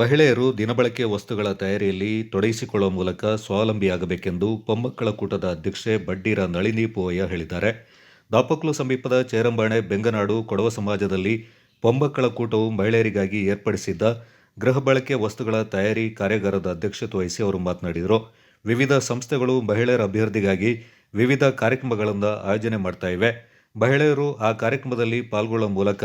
ಮಹಿಳೆಯರು ದಿನಬಳಕೆ ವಸ್ತುಗಳ ತಯಾರಿಯಲ್ಲಿ ತೊಡಗಿಸಿಕೊಳ್ಳುವ ಮೂಲಕ ಸ್ವಾವಲಂಬಿಯಾಗಬೇಕೆಂದು ಪೊಮ್ಮಕ್ಕಳ ಕೂಟದ ಅಧ್ಯಕ್ಷೆ ಬಡ್ಡೀರ ನಳಿನಿ ಪೋಯ್ಯ ಹೇಳಿದ್ದಾರೆ. ದಾಪಕ್ಲು ಸಮೀಪದ ಚೇರಂಬಾಣೆ ಬೆಂಗನಾಡು ಕೊಡವ ಸಮಾಜದಲ್ಲಿ ಪೊಮ್ಮಕ್ಕಳ ಕೂಟವು ಮಹಿಳೆಯರಿಗಾಗಿ ಏರ್ಪಡಿಸಿದ್ದ ಗೃಹ ಬಳಕೆ ವಸ್ತುಗಳ ತಯಾರಿ ಕಾರ್ಯಾಗಾರದ ಅಧ್ಯಕ್ಷತೆ ವಹಿಸಿ ಅವರು ಮಾತನಾಡಿದರು. ವಿವಿಧ ಸಂಸ್ಥೆಗಳು ಮಹಿಳೆಯರ ಅಭಿವೃದ್ಧಿಗಾಗಿ ವಿವಿಧ ಕಾರ್ಯಕ್ರಮಗಳನ್ನು ಆಯೋಜನೆ ಮಾಡ್ತಾ ಇವೆ. ಮಹಿಳೆಯರು ಆ ಕಾರ್ಯಕ್ರಮದಲ್ಲಿ ಪಾಲ್ಗೊಳ್ಳುವ ಮೂಲಕ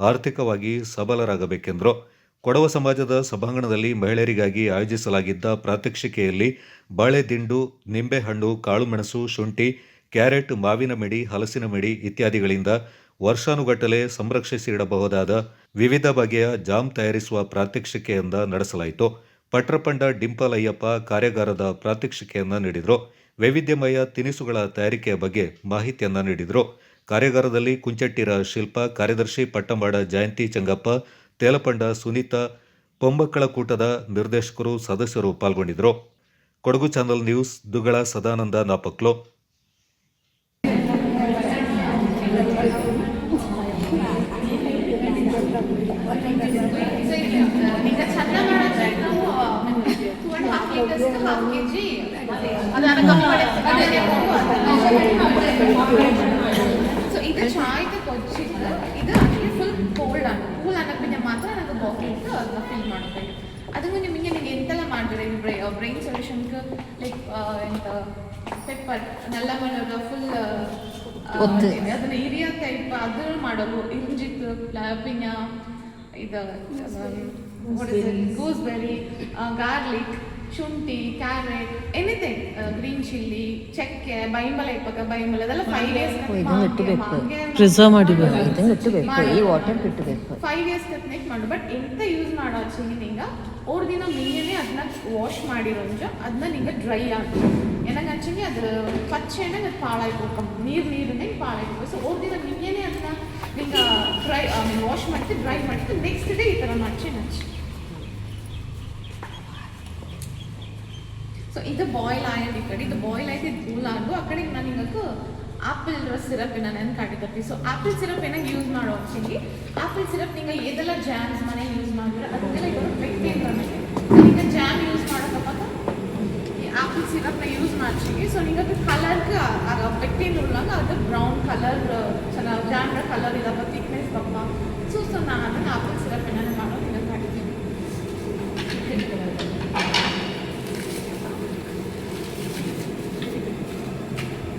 ಆರ್ಥಿಕವಾಗಿ ಸಬಲರಾಗಬೇಕೆಂದರು. ಕೊಡವ ಸಮಾಜದ ಸಭಾಂಗಣದಲ್ಲಿ ಮಹಿಳೆಯರಿಗಾಗಿ ಆಯೋಜಿಸಲಾಗಿದ್ದ ಪ್ರಾತ್ಯಕ್ಷಿಕೆಯಲ್ಲಿ ಬಾಳೆ ದಿಂಡು ನಿಂಬೆಹಣ್ಣು, ಕಾಳುಮೆಣಸು, ಶುಂಠಿ, ಕ್ಯಾರೆಟ್, ಮಾವಿನ ಮಿಡಿ, ಹಲಸಿನ ಮಿಡಿ ಇತ್ಯಾದಿಗಳಿಂದ ವರ್ಷಾನುಗಟ್ಟಲೆ ಸಂರಕ್ಷಿಸಿಡಬಹುದಾದ ವಿವಿಧ ಬಗೆಯ ಜಾಮ್ ತಯಾರಿಸುವ ಪ್ರಾತ್ಯಕ್ಷಿಕೆಯಿಂದ ನಡೆಸಲಾಯಿತು. ಪಟ್ರಪಂಡ ಡಿಂಪಲ್ ಅಯ್ಯಪ್ಪ ಕಾರ್ಯಾಗಾರದ ಪ್ರಾತ್ಯಕ್ಷಿಕೆಯನ್ನು ನೀಡಿದರು. ವೈವಿಧ್ಯಮಯ ತಿನಿಸುಗಳ ತಯಾರಿಕೆಯ ಬಗ್ಗೆ ಮಾಹಿತಿಯನ್ನ ನೀಡಿದರು. ಕಾರ್ಯಾಗಾರದಲ್ಲಿ ಕುಂಚಟ್ಟಿರ ಶಿಲ್ಪ, ಕಾರ್ಯದರ್ಶಿ ಪಟ್ಟಂಬಾಡ ಜಯಂತಿ ಚಂಗಪ್ಪ ತೇಲಪಂಡ ಸುನೀತಾ ಪೊಂಬಕ್ಕಳ ಕೂಟದ ನಿರ್ದೇಶಕರು ಸದಸ್ಯರು ಪಾಲ್ಗೊಂಡಿದ್ದರು. ಕೊಡಗು ಚಾನಲ್ ನ್ಯೂಸ್ ದುಗಳ ಸದಾನಂದ ನಾಪಕ್ಲು. ಈಗ ಚಾಯ್ದು ಕೊಚ್ಚಿದ್ದು ಇದು ಆ್ಯಕ್ಚುಲಿ ಫುಲ್ ಕೋಲ್ಡ್ ಆಗಿ ಕೂಲ್ ಅನ್ನೋಕ್ಕಿಂತ ಮಾತ್ರ ನನಗೆ ಕಾಫಿ ಇಟ್ಟು ಅದನ್ನ ಫೀಲ್ ಮಾಡಬೇಕು ಅದಕ್ಕೂ ನಿಮಗೆ ನೀವು ಎಂತೆಲ್ಲ ಮಾಡಿದ್ರೆ ಬ್ರೈ ಬ್ರೈನ್ ಸೊಲ್ಯೂಷನ್ಗೆ ಲೈಕ್ ಎಂತ ಪೆಪ್ಪರ್ ನೆಲ್ಲ ಮನದ ಫುಲ್ ಅದನ್ನ ಹಿರಿಯ ಟೈಪ್ ಅದು ಮಾಡೋದು ಇಂಜಿತ್ ಪಿಂಜ ಇದು ಗೂಸ್ಬೆರಿ ಗಾರ್ಲಿಕ್ ಶುಂಠಿ ಕ್ಯಾರೆಟ್ ಎನಿಥಿಂಗ್ ಗ್ರೀನ್ ಚಿಲ್ಲಿ ಚಕ್ಕೆ ಬೈಂಬಲ ಇಪ್ಪಕ್ಕ ಬೈಂಬಲ ಅದೆಲ್ಲ ಫೈವ್ ಇಯರ್ಸ್ ಓ, ಇದನ್ನ ಇಟ್ಟಬೇಕು ಪ್ರಿಸರ್ವ್ ಮಾಡಿಬೇಕು ಇದನ್ನ ಇಟ್ಟಬೇಕು ಈ ವಾಟರ್ ಇಟ್ಟಬೇಕು ಫೈವ್ ಡೇಸ್ ಕಟ್ನೆಕ್ ಮಾಡು. ಬಟ್ ಎಂತ ಯೂಸ್ ಮಾಡೋ ಆಚೆಗೆ ನಿಂಗೆ ಅವ್ರ ದಿನ ಮೇಯನೆ ಅದನ್ನ ವಾಶ್ ಮಾಡಿರೋಂಜ ಅದನ್ನ ನಿಂಗೆ ಡ್ರೈ ಆಗಿ ಏನಾಗ ಆಚೆಗೆ ಅದ್ರ ಪಚ್ಚೆನೆ ಅದು ಪಾಳಾಯ್ಬೇಕು ನೀರು ನೀರನ್ನೇ ಪಾಳಾಯ್ಬೇಕು ಸೊ ಅವ್ರ ದಿನ ಮೇಯನೆ ಅದನ್ನ ನಿಂಗೆ ಡ್ರೈ ವಾಶ್ ಮಾಡ್ತಿ ಡ್ರೈ ಮಾಡ್ತಿ ನೆಕ್ಸ್ಟ್ ಡೇ ಈ ಥರ ನಚ್ಚೆ ನಚ್ಚಿ ಸೊ ಇದು ಬಾಯ್ಲ್ ಆಯ್ತು ಈ ಕಡೆ. ಇದು ಬಾಯ್ಲ್ ಆಯ್ತು, ಇದು ಕೂಲ್ ಆಗು ಆ ಕಡೆ ನಾನು ಹಿಂಗಕ್ಕೆ ಆಪಲ್ ಸಿರಪ್ ನಾನು ಕಾಡಿದಪ್ಪಿ ಸೊ ಆಪಲ್ ಸಿರಪ್ ಏನಾಗ ಯೂಸ್ ಮಾಡೋ ಆಪ್ಷನ್ಗೆ ಆಪಲ್ ಸಿರಪ್ ನಿಂಗೆ ಏದೆಲ್ಲ ಜಾಮ್ಸ್ ಮನೆ ಯೂಸ್ ಮಾಡಿದ್ರೆ ಅದನ್ನೆಲ್ಲ ಇವರು ವ್ಯಕ್ತಿ ಈಗ ಜಾಮ್ ಯೂಸ್ ಮಾಡೋಕಪ್ಪ ಈ ಆಪಲ್ ಸಿರಪ್ನ ಯೂಸ್ ಮಾಡ್ಸಿಗೆ ಸೊ ನಿಂಗೆ ಅದು ಕಲರ್ಗೆ ಬೆಟ್ಟಿನ ಉಳ್ಳಾಗ ಅದು ಬ್ರೌನ್ ಕಲರ್ ಚೆನ್ನಾಗಿ ಜಾಮ್ರ ಕಲರ್ ಇದಪ್ಪ